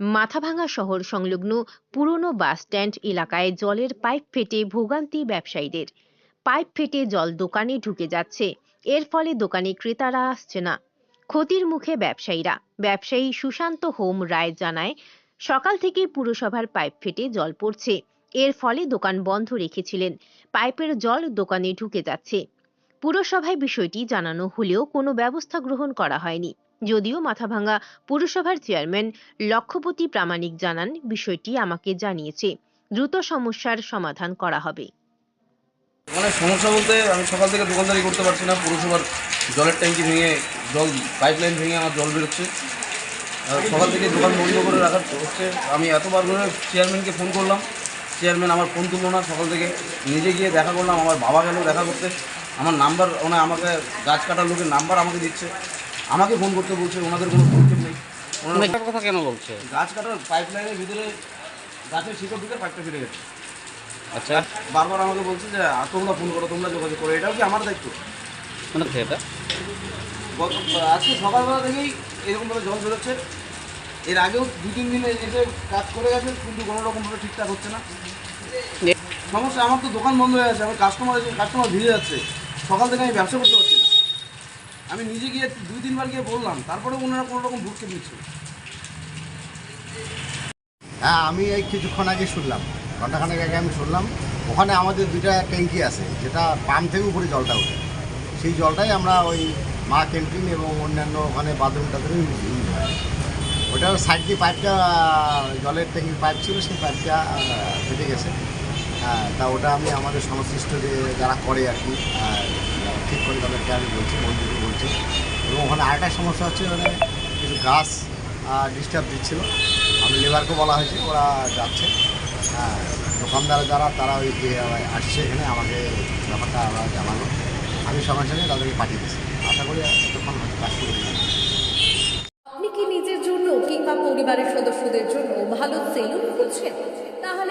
মাথাভাঙা শহর সংলগ্ন পুরনো বাসস্ট্যান্ড এলাকায় জলের পাইপ ফেটে ভোগান্তি ব্যবসায়ীদের। পাইপ ফেটে জল দোকানে ঢুকে যাচ্ছে, এর ফলে দোকানে ক্রেতারা আসছে না। ক্ষতির মুখে ব্যবসায়ীরা। ব্যবসায়ী সুশান্ত হোম রায় জানায়, সকাল থেকে পুরসভার পাইপ ফেটে জল পড়ছে, এর ফলে দোকান বন্ধ রেখেছিলেন। পাইপের জল দোকানে ঢুকে যাচ্ছে। পুরসভায় বিষয়টি জানানো হলেও কোনো ব্যবস্থা গ্রহণ করা হয়নি। যদিও মাথাভাঙ্গা পুরসভার চেয়ারম্যান লক্ষ্যপতি প্রামাণিক জানান, বিষয়টি আমাকে জানিয়েছে। দ্রুত সমস্যার সমাধান করা হবে। মানে সমস্যা বলতে আমি সকাল থেকে দোকানদারি করতে পারছি না। পৌরসভার জলের ট্যাঙ্কি ভেঙে জল পাইপ লাইন ভেঙে আমার জল বেরোচ্ছে। সকাল থেকে দোকান বন্ধ করে রাখার হচ্ছে। আমি এতবার করে চেয়ারম্যানকে ফোন করলাম। চেয়ারম্যান আমার ফোন তুললো না। সকাল থেকে নিজে গিয়ে দেখা করলাম। আমার বাবা গেল দেখা করতে। আমার নাম্বার ওনার আমাকে গাছ কাটার লোকের নাম্বার আমাকে দিচ্ছে। আমাকে ফোন করতে বলছে ওনাদের কোনো পদক্ষেপ নেই। ওনারা কথা কেন বলছে? গাছ কাটার পাইপ লাইনের ভিতরে গাছের শিকড় ঢুকে পাইপটা ফিরে গেছে। আচ্ছা। বারবার আমাকে বলছে যে তোমরা ফোন করো তোমরা যোগাযোগ করো। এটাও কি আমার দায়িত্ব? মানে এটা? আজকে সকালবেলা থেকেই এরকমভাবে জল বেরোচ্ছে। এর আগেও দু তিন দিনে এসে কাজ করে গেছে কিন্তু কোনো রকমভাবে ঠিকঠাক হচ্ছে না। সমস্যা আমার তো দোকান বন্ধ হয়ে আছে আমার কাস্টমার কাস্টমার ভিড়ে যাচ্ছে। সকাল থেকে আমি ব্যবসা করতে পারছি না। আমি নিজে গিয়ে দুই, তিনবার গিয়ে বললাম, তারপরে ওনারা কোনো রকম ভুটকে নিচ্ছে হ্যাঁ আমি এই কিছুক্ষণ আগে শুনলাম ঘন্টাখানেক আগে আমি শুনলাম, ওখানে আমাদের দুইটা ট্যাঙ্কি আছে, যেটা পাম্প থেকে উপরে জলটা ওঠে। সেই জলটাই আমরা ওই মা ক্যান্টিন এবং অন্যান্য ওখানে বাথরুম টাথরুম ইউজ হয় ওটার সাইড দিয়ে পাইপটা জলের ট্যাঙ্কির পাইপ ছিল, সেই পাইপটা ফেটে গেছে। তা ওটা আমি আমাদের সংশ্লিষ্ট যে যারা করে আর কি আহ, ঠিক করে তাদেরকে আমি বলছি মন্দিরকে বলছি। এবং ওখানে আরেকটা সমস্যা হচ্ছে মানে কিছু গাছ ডিস্টার্ব দিচ্ছিল। আমি লেবারকে বলা হয়েছে ওরা যাচ্ছে। হ্যাঁ দোকানদার যারা তারা ওই যে আসছে এখানে আমাকে ব্যাপারটা ওরা জানালো। আমি সঙ্গে সঙ্গে তাদেরকে পাঠিয়ে দিচ্ছি আশা করি হয়তো কাজ করে দিলাম আপনি কি নিজের জন্য কিংবা পরিবারের সদস্যদের জন্য ভালো সেলুন খুঁজছেন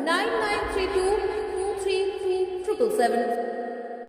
9932